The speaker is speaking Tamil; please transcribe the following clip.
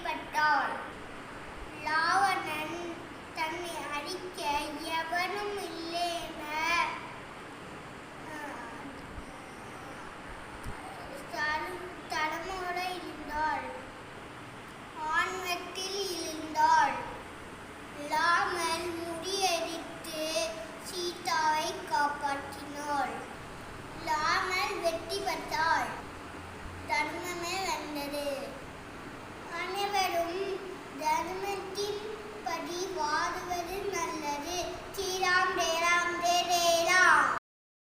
பிடிபட்டாள் லாவணன்